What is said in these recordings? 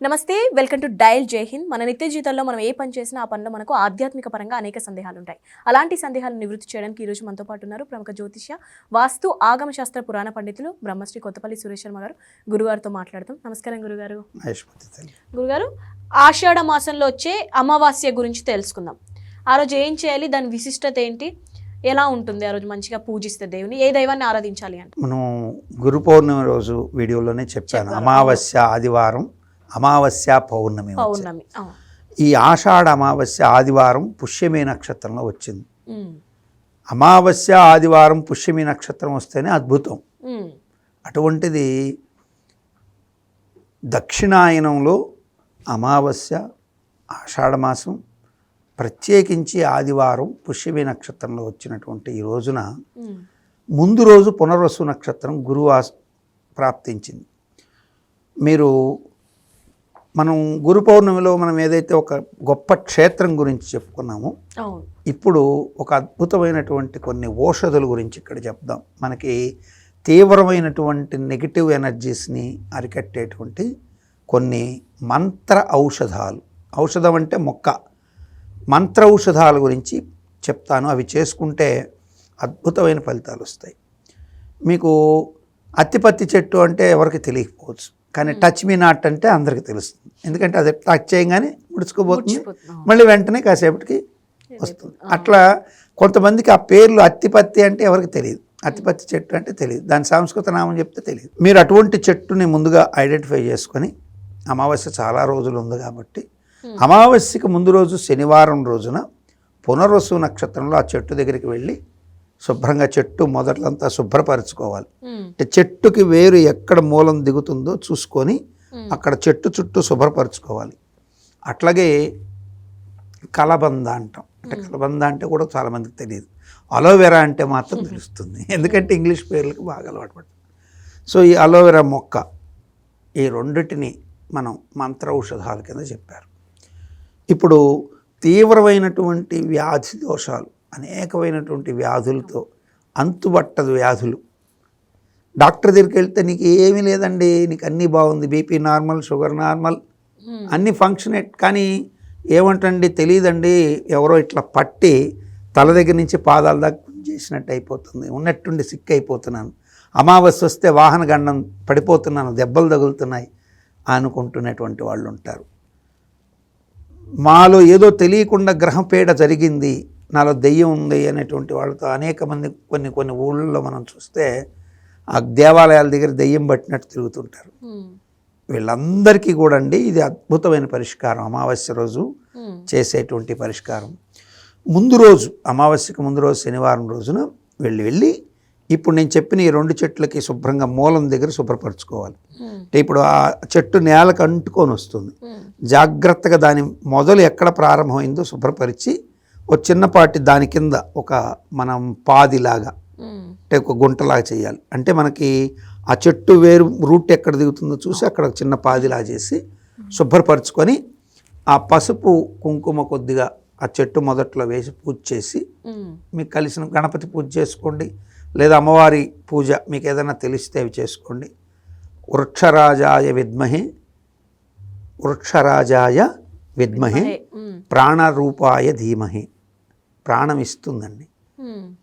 నమస్తే welcome to dial జై హింద్. మన నిత్య జీవితంలో మనం ఏ పని చేసినా ఆ పనిలో మనకు ఆధ్యాత్మిక పరంగా అనేక సందేహాలు ఉంటాయి అలాంటి సందేహాలను నివృత్తి చేయడానికి ఈ రోజు మనతో పాటు ఉన్నారు ప్రముఖ జ్యోతిష్య వాస్తు ఆగమ శాస్త్ర పురాణ పండితులు బ్రహ్మశ్రీ కొత్తపల్లి సురేష్ శర్మ గారు. గురుగారితో మాట్లాడతాం నమస్కారం గురుగారు. గురుగారు ఆషాఢ మాసంలో వచ్చే అమావాస్య గురించి తెలుసుకుందాం. ఆ రోజు ఏం చేయాలి? దాని విశిష్టత ఏంటి? ఎలా ఉంటుంది? ఆ రోజు మంచిగా పూజిస్తే దేవుని ఏ దైవాన్ని ఆరాధించాలి అంటే? మనం గురు పౌర్ణమి రోజు వీడియోలోనే చెప్పాను. అమావాస్య ఆదివారం అమావాస్య పౌర్ణమి. పౌర్ణమి. ఈ ఆషాఢ అమావాస్య ఆదివారం పుష్యమి నక్షత్రంలో వచ్చింది. అమావాస్య ఆదివారం పుష్యమి నక్షత్రం వస్తేనే అద్భుతం. అటువంటిది దక్షిణాయనంలో అమావాస్య ఆషాఢ మాసం ప్రత్యేకించి ఆదివారం పుష్యమి నక్షత్రంలో వచ్చినటువంటి ఈ రోజున. ముందు రోజు పునర్వసు నక్షత్రం గురువా ప్రాప్తించింది మీరు మనం గురు పౌర్ణమిలో మనం ఏదైతే ఒక గొప్ప క్షేత్రం గురించి చెప్పుకున్నామో ఇప్పుడు ఒక అద్భుతమైనటువంటి కొన్ని ఓషధుల గురించి ఇక్కడ చెప్దాం. మనకి తీవ్రమైనటువంటి నెగిటివ్ ఎనర్జీస్ని అరికట్టేటువంటి కొన్ని మంత్ర ఔషధాలు. ఔషధం అంటే మొక్క. మంత్ర ఔషధాల గురించి చెప్తాను. అవి చేసుకుంటే అద్భుతమైన ఫలితాలు వస్తాయి. మీకు అత్తిపత్తి చెట్టు అంటే ఎవరికి తెలియకపోవచ్చు. కానీ టచ్ మీ నాట్ అంటే అందరికీ తెలుస్తుంది. ఎందుకంటే అది టచ్ చేయగానే ముడుచుకోబోతుంది. మళ్ళీ వెంటనే కాసేపటికి వస్తుంది. అట్లా కొంతమందికి ఆ పేర్లు అత్తిపత్తి అంటే ఎవరికి తెలియదు. అత్తిపత్తి చెట్టు అంటే తెలియదు. దాని సంస్కృత నామం చెప్తే తెలియదు. మీరు అటువంటి చెట్టుని ముందుగా ఐడెంటిఫై చేసుకొని అమావాస్య చాలా రోజులు ఉంది కాబట్టి అమావాస్యకి ముందు రోజు శనివారం రోజున పునర్వసు నక్షత్రంలో ఆ చెట్టు దగ్గరికి వెళ్ళి శుభ్రంగా చెట్టు మొదట్లంతా శుభ్రపరచుకోవాలి. అంటే చెట్టుకి వేరు ఎక్కడ మూలం దిగుతుందో చూసుకొని అక్కడ చెట్టు చుట్టూ శుభ్రపరచుకోవాలి. అట్లాగే కలబంద అంటాం. అంటే కలబంద అంటే కూడా చాలామందికి తెలియదు. అలోవెరా అంటే మాత్రం తెలుస్తుంది. ఎందుకంటే ఇంగ్లీష్ పేర్లకు బాగా అలవాటు పడుతుంది సో ఈ అలోవెరా మొక్క ఈ రెండిటిని మనం మంత్ర ఔషధాల కింద చెప్పారు. ఇప్పుడు తీవ్రమైనటువంటి వ్యాధి దోషాలు అనేకమైనటువంటి వ్యాధులతో అంతుబట్టదు వ్యాధులు. డాక్టర్ దగ్గరికి వెళ్తే నీకు ఏమీ లేదండి నీకు అన్నీ బాగుంది బీపీ నార్మల్ షుగర్ నార్మల్. అన్ని ఫంక్షనేట్. కానీ ఏమంటండి తెలియదండి ఎవరో ఇట్లా పట్టి తల దగ్గర నుంచి పాదాల దాకా చేసినట్టు అయిపోతుంది. ఉన్నట్టుండి సిక్ అయిపోతున్నాను అమావాస్య వస్తే వాహన గండం పడిపోతున్నాను దెబ్బలు తగులుతున్నాయి అనుకుంటున్నటువంటి వాళ్ళు ఉంటారు మాలో ఏదో తెలియకుండా గ్రహపీడ జరిగింది నాలో దెయ్యం ఉంది అనేటువంటి వాళ్ళతో అనేక మంది కొన్ని కొన్ని ఊళ్ళల్లో మనం చూస్తే ఆ దేవాలయాల దగ్గర దెయ్యం పట్టినట్టు తిరుగుతుంటారు. వీళ్ళందరికీ కూడా అండి ఇది అద్భుతమైన పరిష్కారం అమావాస్య రోజు. చేసేటువంటి పరిష్కారం ముందు రోజు అమావాస్యకు ముందు రోజు శనివారం రోజున వెళ్ళి వెళ్ళి ఇప్పుడు నేను చెప్పిన ఈ రెండు చెట్లకి శుభ్రంగా మూలం దగ్గర శుభ్రపరచుకోవాలి. అంటే ఇప్పుడు ఆ చెట్టు నేలకు అంటుకొని వస్తుంది. జాగ్రత్తగా దాని మొదలు ఎక్కడ ప్రారంభమైందో శుభ్రపరిచి ఒక చిన్నపాటి దాని కింద ఒక మనం పాదిలాగా. అంటే ఒక గుంటలాగా చేయాలి అంటే మనకి ఆ చెట్టు వేరు రూట్ ఎక్కడ దిగుతుందో చూసి అక్కడ ఒక చిన్న పాదిలా చేసి శుభ్రపరచుకొని ఆ పసుపు కుంకుమ కొద్దిగా ఆ చెట్టు మొదట్లో వేసి పూజ చేసి. మీకు కలిసిన గణపతి పూజ చేసుకోండి లేదా అమ్మవారి పూజ మీకు ఏదైనా తెలిస్తే అవి చేసుకోండి వృక్షరాజాయ విద్మహే వృక్షరాజాయ విద్మహే. ప్రాణరూపాయ ధీమహి ప్రాణం ఇస్తుందండి.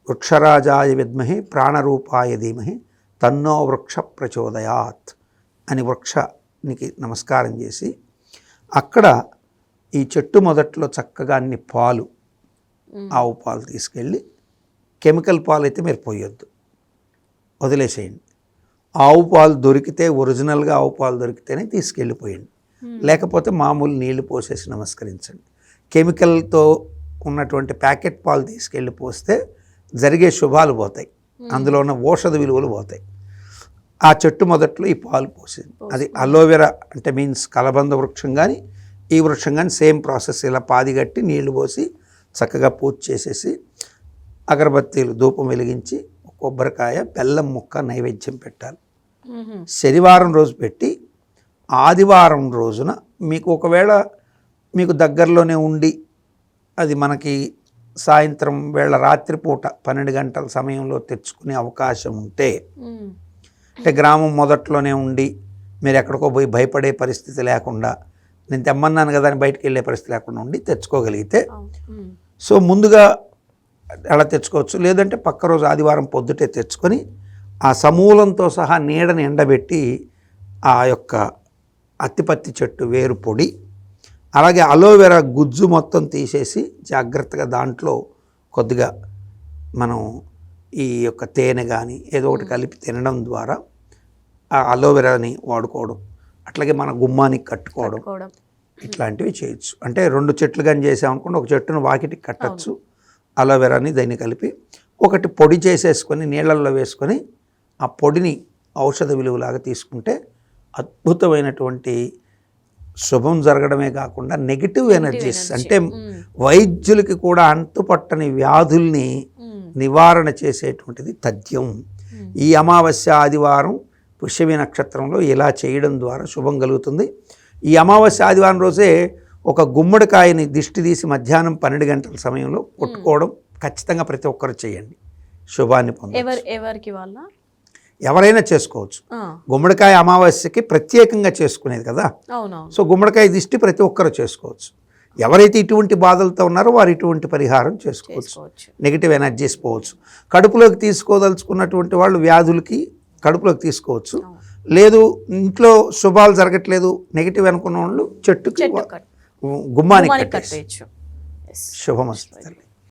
వృక్షరాజాయ విద్మహే ప్రాణరూపాయ ధీమహి తన్నో వృక్ష ప్రచోదయాత్ అని వృక్షనికి నమస్కారం చేసి అక్కడ ఈ చెట్టు మొదట్లో చక్కగా అన్ని పాలు. ఆవు పాలు తీసుకెళ్ళి కెమికల్ పాలు అయితే మీరు పోయొద్దు. వదిలేసేయండి. ఆవు పాలు దొరికితే ఒరిజినల్గా ఆవు పాలు దొరికితేనే తీసుకెళ్ళిపోయండి. లేకపోతే మామూలు నీళ్ళు పోసేసి నమస్కరించండి. కెమికల్తో ఉన్నటువంటి ప్యాకెట్ పాలు తీసుకెళ్ళి పోస్తే జరిగే శుభాలు పోతాయి. అందులో ఉన్న ఔషధ విలువలు పోతాయి. ఆ చెట్టు మొదట్లో ఈ పాలు పోసింది. అది అలోవెరా అంటే మీన్స్ కలబంద వృక్షం కానీ ఈ వృక్షం కానీ సేమ్ ప్రాసెస్ ఇలా పాది కట్టి నీళ్ళు పోసి చక్కగా పూజ చేసేసి అగరబత్తీలు ధూపం వెలిగించి కొబ్బరికాయ బెల్లం ముక్క నైవేద్యం పెట్టాలి. శనివారం రోజు పెట్టి ఆదివారం రోజున మీకు ఒకవేళ మీకు దగ్గరలోనే ఉండి అది మనకి సాయంత్రం వేళ రాత్రిపూట పన్నెండు గంటల సమయంలో తెచ్చుకునే అవకాశం ఉంటే. అంటే గ్రామం మొదట్లోనే ఉండి మీరు ఎక్కడికో పోయి భయపడే పరిస్థితి లేకుండా నేను తెమ్మన్నాను కదా అని బయటికి వెళ్ళే పరిస్థితి లేకుండా ఉండి తెచ్చుకోగలిగితే. సో ముందుగా అలా తెచ్చుకోవచ్చు లేదంటే పక్క రోజు ఆదివారం పొద్దుటే తెచ్చుకొని ఆ సమూలంతో సహా నీడని ఎండబెట్టి ఆ యొక్క అత్తిపత్తి చెట్టు వేరు పొడి అలాగే అలోవెరా గుజ్జు మొత్తం తీసేసి జాగ్రత్తగా దాంట్లో కొద్దిగా మనం ఈ యొక్క తేనె కానీ ఏదో ఒకటి కలిపి తినడం ద్వారా ఆ అలోవెరాని వాడుకోవడం అట్లాగే మన గుమ్మానికి కట్టుకోవడం ఇట్లాంటివి చేయొచ్చు. అంటే రెండు చెట్లు కానీ చేసామనుకోండి ఒక చెట్టును వాకిటికి కట్టచ్చు. అలోవెరాని దాన్ని కలిపి ఒకటి పొడి చేసేసుకొని నీళ్ళల్లో వేసుకొని ఆ పొడిని ఔషధ విలువలాగా తీసుకుంటే అద్భుతమైనటువంటి శుభం జరగడమే కాకుండా నెగిటివ్ ఎనర్జీస్ అంటే వైద్యులకి కూడా అంతుపట్టని వ్యాధుల్ని ఉమ్. నివారణ చేసేటువంటిది తథ్యం ఉమ్. ఈ అమావాస్య ఆదివారం పుష్యమి నక్షత్రంలో ఇలా చేయడం ద్వారా శుభం కలుగుతుంది. ఈ అమావాస్య ఆదివారం రోజే ఒక గుమ్మడికాయని దిష్టి తీసి మధ్యాహ్నం పన్నెండు గంటల సమయంలో కొట్టుకోవడం ఖచ్చితంగా ప్రతి ఒక్కరు చేయండి. శుభాన్ని పొంద ఎవరు ఎవరికి వాళ్ళ? ఎవరైనా చేసుకోవచ్చు. గుమ్మడికాయ అమావాస్యకి ప్రత్యేకంగా చేసుకునేది కదా. సో గుమ్మడికాయ దిష్టి ప్రతి ఒక్కరు చేసుకోవచ్చు. ఎవరైతే ఇటువంటి బాధలతో ఉన్నారో వారు ఇటువంటి పరిహారం చేసుకోవచ్చు. నెగిటివ్ ఎనర్జీస్ పోవచ్చు. కడుపులోకి తీసుకోదలుచుకున్నటువంటి వాళ్ళు వ్యాధులకి కడుపులోకి తీసుకోవచ్చు. లేదు ఇంట్లో శుభాలు జరగట్లేదు నెగిటివ్ అనుకున్న వాళ్ళు చెట్టుకి గుమ్మానికి గుమ్మానికి కట్టేసి కట్టేయచ్చు. Yes. శుభమస్తు తల్లి.